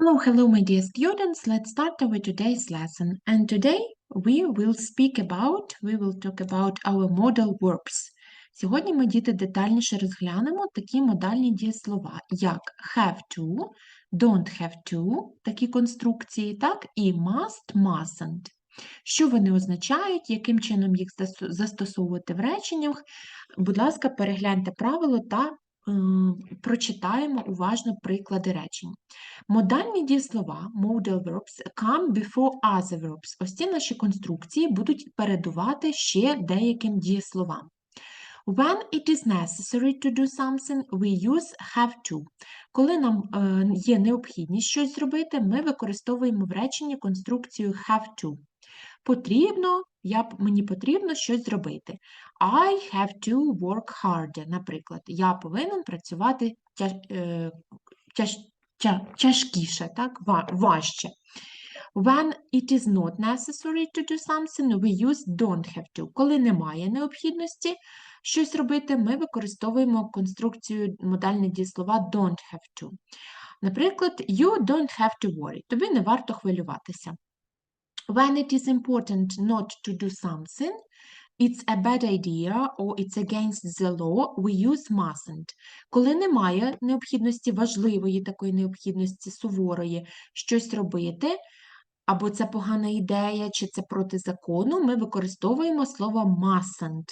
Hello, hello, my dear students. Let's start our today's lesson. And today we will speak about, we will talk about our modal verbs. Сьогодні ми, діти, детальніше розглянемо такі модальні дієслова, як have to, don't have to, такі конструкції, так, і must, mustn't. Що вони означають, яким чином їх застосовувати в реченнях? Будь ласка, перегляньте правило та прочитаємо уважно приклади речень. Модальні дієслова, modal verbs, come before other verbs. Ось ці наші конструкції будуть передувати ще деяким дієсловам. When it is necessary to do something, we use have to. Коли нам е, є необхідність щось зробити, ми використовуємо в реченні конструкцію have to. Потрібно, я, мені потрібно щось зробити. I have to work harder, наприклад. Я повинен працювати е, тяж, тяжкіше, так? важче. When it is not necessary to do something, we use don't have to. Коли немає необхідності щось робити, ми використовуємо конструкцію модальних дієслова don't have to. Наприклад, you don't have to worry. Тобі не варто хвилюватися. When it is important not to do something, it's a bad idea or it's against the law, we use mustn't. Коли немає необхідності, важливої такої необхідності суворої, щось робити, або це погана ідея, чи це проти закону, ми використовуємо слово mustn't.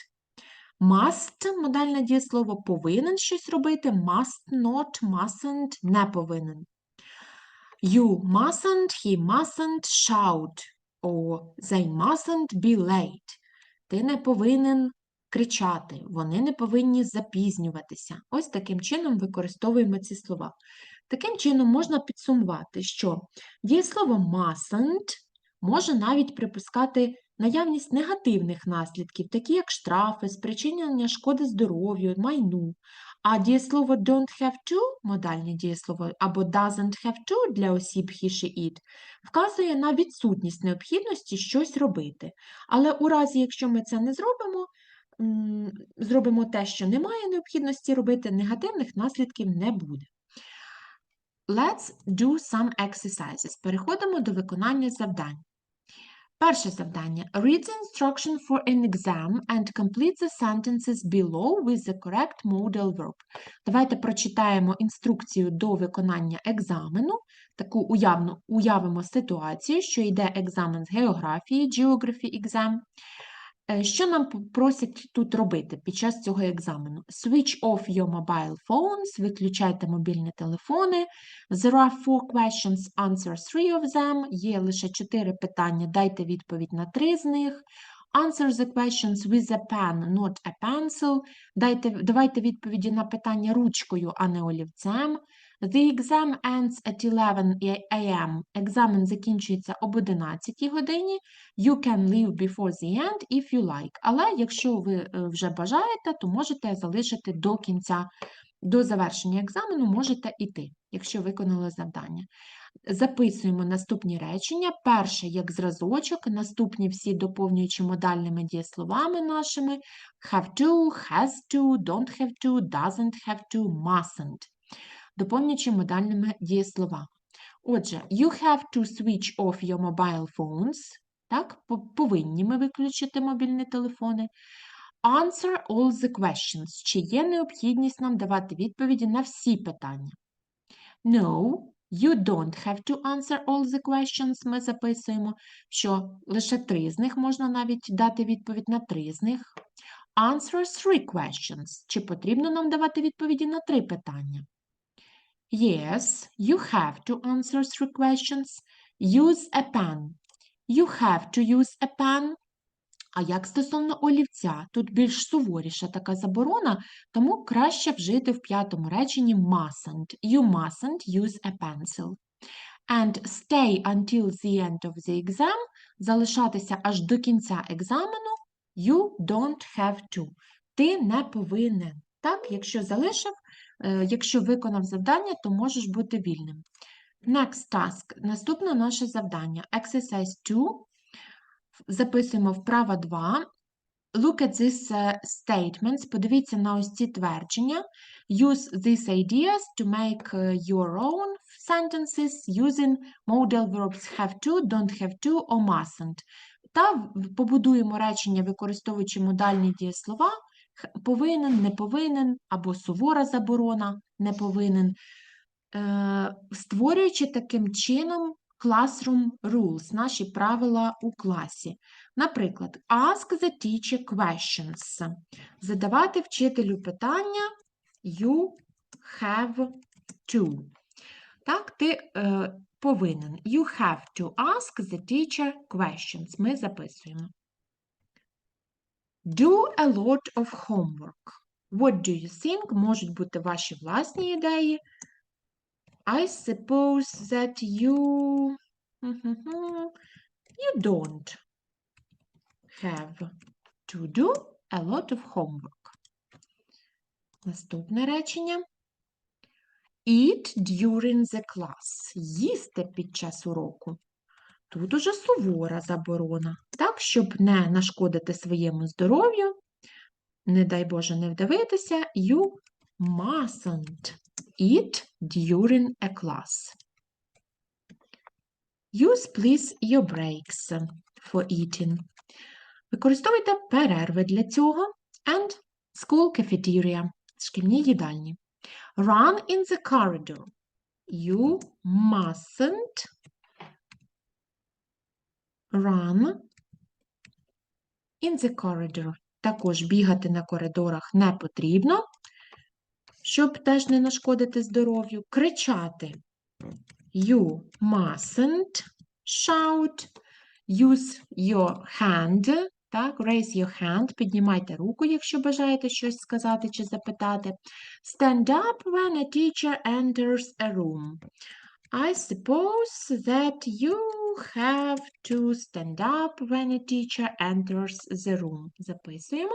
Must, модальне дієслово, повинен щось робити, must not, mustn't, не повинен. You mustn't, he mustn't shout, or they mustn't be late. Ти не повинен кричати, вони не повинні запізнюватися. Ось таким чином використовуємо ці слова. Таким чином можна підсумувати, що дієслово mustn't може навіть припускати наявність негативних наслідків, такі як штрафи, спричинення шкоди здоров'ю, майну. А дієслово don't have to, модальне дієслово, або doesn't have to для осіб he, she, it, вказує на відсутність необхідності щось робити. Але у разі, якщо ми це не зробимо, зробимо те, що немає необхідності робити, негативних наслідків не буде. Let's do some exercises. Переходимо до виконання завдань. Перше завдання. Read the instruction for an exam and complete the sentences below with the correct modal verb. Давайте прочитаємо інструкцію до виконання екзамену. Таку уявну, уявимо ситуацію, що йде екзамен з географії, geography exam. Е, Що нам просять тут робити під час цього екзамену? Switch off your mobile phones, виключайте мобільні телефони. There are four questions, answer three of them. Є лише чотири питання, дайте відповідь на три з них. Answer the questions with a pen, not a pencil. Дайте, давайте відповіді на питання ручкою, а не олівцем. The exam ends at 11 a.m. Екзамен закінчується об 11 годині. You can leave before the end if you like. Але якщо ви е, вже бажаєте, то можете залишити до кінця, до завершення екзамену, можете йти, якщо виконали завдання. Записуємо наступні речення. Перше як зразочок, наступні всі доповнюючи модальними дієсловами нашими have to, has to, don't have to, doesn't have to, mustn't. Доповнюючи модальними дієсловами. Отже, you have to switch off your mobile phones. Так, повинні ми виключити мобільні телефони. Answer all the questions. Чи є необхідність нам давати відповіді на всі питання? No, you don't have to answer all the questions. Ми записуємо, що лише три з них можна навіть дати відповідь на три з них. Answer three questions. Чи потрібно нам давати відповіді на три питання? Yes, you have to answer three questions. Use a pen. You have to use a pen. А як стосовно олівця? Тут більш суворіша така заборона, тому краще вжити в п'ятому реченні mustn't. You mustn't use a pencil. And stay until the end of the exam. Залишатися аж до кінця екзамену. You don't have to. Ти не повинен. Так, якщо залишив, якщо виконав завдання, то можеш бути вільним. Next task. Наступне наше завдання. Exercise 2. Записуємо вправа 2. look at these uh, statements. Подивіться на ось ці твердження. Use these ideas to make uh, your own sentences using modal verbs have to, don't have to or mustn't. Та побудуємо речення, використовуючи модальні дієслова повинен, не повинен, або сувора заборона, не повинен, е, створюючи таким чином classroom rules, наші правила у класі. Наприклад, ask the teacher questions. Задавати вчителю питання you have to. Так, ти е, повинен. You have to ask the teacher questions. Ми записуємо. Do a lot of homework. What do you think? Можуть бути ваші власні ідеї. I suppose that you Mhm. you don't have to do a lot of homework. Наступне речення. Eat during the class. Їсти під час уроку. Тут уже сувора заборона. Так, щоб не нашкодити своєму здоров'ю, не дай Боже не вдавитися, you mustn't eat during a class. Use please your breaks for eating. Використовуйте перерви для цього and school cafeteria, шкільні їдальні. Run in the corridor. You mustn't run in the corridor. Також бігати на коридорах не потрібно, щоб теж не нашкодити здоров'ю. Кричати. You mustn't shout. Use your hand. Так, raise your hand. Піднімайте руку, якщо бажаєте щось сказати чи запитати. Stand up when a teacher enters a room. I suppose that you have to stand up when a teacher enters the room. Записуємо.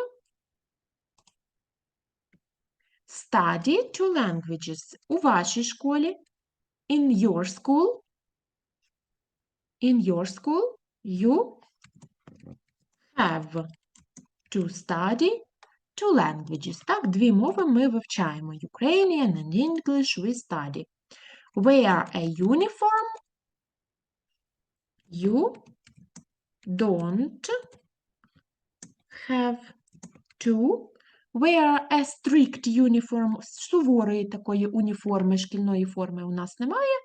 Study two languages. У вашій школі. In your school. In your school, you have to study two languages. Так, дві мови ми вивчаємо. Ukrainian and English we study. Wear a uniform. You don't have to wear a strict uniform. Суворої такої уніформи, шкільної форми у нас немає.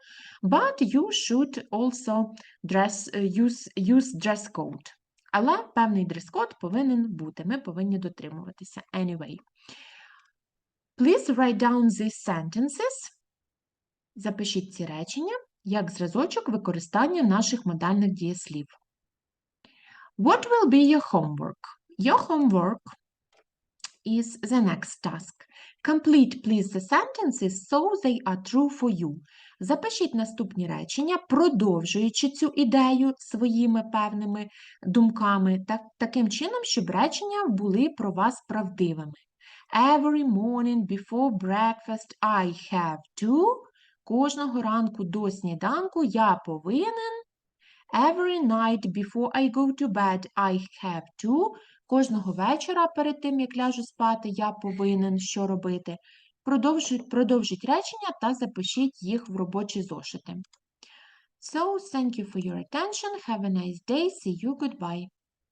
But you should also dress, е, use, use dress code. Але певний дрес-код повинен бути. Ми повинні дотримуватися. Anyway. Please write down these sentences. Запишіть ці речення як зразочок використання наших модальних дієслів. What will be your homework? Your homework is the next task. Complete, please, the sentences so they are true for you. Запишіть наступні речення, продовжуючи цю ідею своїми певними думками, так, таким чином, щоб речення були про вас правдивими. Every morning before breakfast I have to. Кожного ранку до сніданку я повинен. Every night before I go to bed I have to. Кожного вечора перед тим, як ляжу спати, я повинен що робити? Продовжіть, продовжіть речення та запишіть їх в робочі зошити. So, thank you for your attention. Have a nice day. See you. Goodbye.